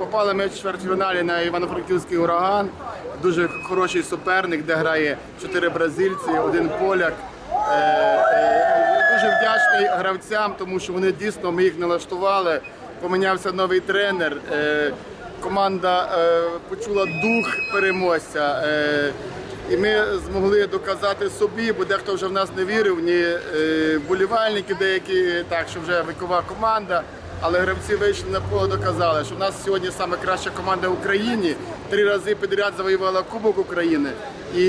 попали ми в чвертьфіналі на Івано-Франківський ураган. Дуже хороший суперник, де грає чотири бразильці, один поляк. Е, е, Дуже вдячний гравцям, тому що вони дійсно ми їх налаштували. Помінявся новий тренер. Е, Команда почула дух переможця. І ми змогли доказати собі, бо дехто вже в нас не вірив, ні е, болівальники деякі, так що вже вікова команда. Але гравці вийшли на поле, доказали, що в нас сьогодні саме краща команда в Україні. Три рази підряд завоювала Кубок України. І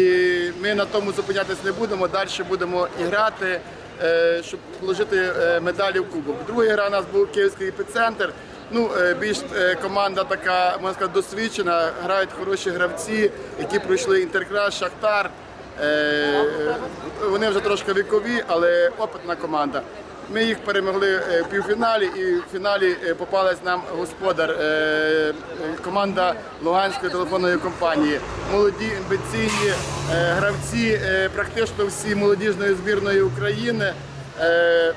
ми на тому зупинятись не будемо. Далі будемо і грати, е, щоб положити е, медалі в кубок. Друга гра у нас був київський епіцентр. Ну, е, більш команда така, можна сказати, досвідчена, грають хороші гравці, які пройшли інтеркрас, Шахтар. Е, Вони вже трошки вікові, але опитна команда. Ми їх перемогли е, в півфіналі і в фіналі е, попалась нам господар, команда Луганської телефонної компанії. Молоді, амбіційні гравці, практично всі молодіжної збірної України.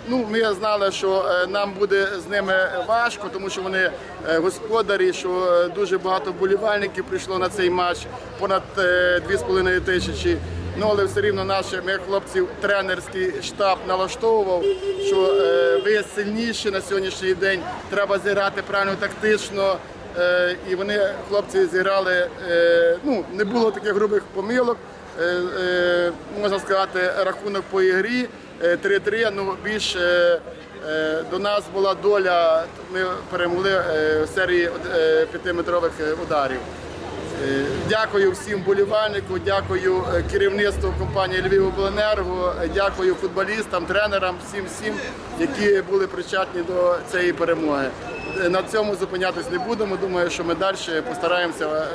Ну, ми знали, що нам буде з ними важко, тому що вони господарі, що дуже багато болівальників прийшло на цей матч, понад е, 2,5 тисячі. Ну, але все рівно наші ми хлопців тренерський штаб налаштовував, що е, ви сильніші на сьогоднішній день, треба зіграти правильно тактично. Е, і вони, хлопці, зіграли, е, ну, не було таких грубих помилок. Можна сказати, рахунок по ігрі е, 3-3, ну більш до нас була доля, ми перемогли в серії п'ятиметрових ударів. Е, Дякую всім болівальнику, дякую е, керівництву компанії Львівобленерго, е, дякую футболістам, тренерам, всім всім, які були причетні до цієї перемоги. На цьому зупинятись не будемо. Думаю, що ми далі постараємося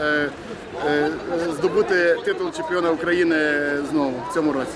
здобути титул чемпіона України знову в цьому році.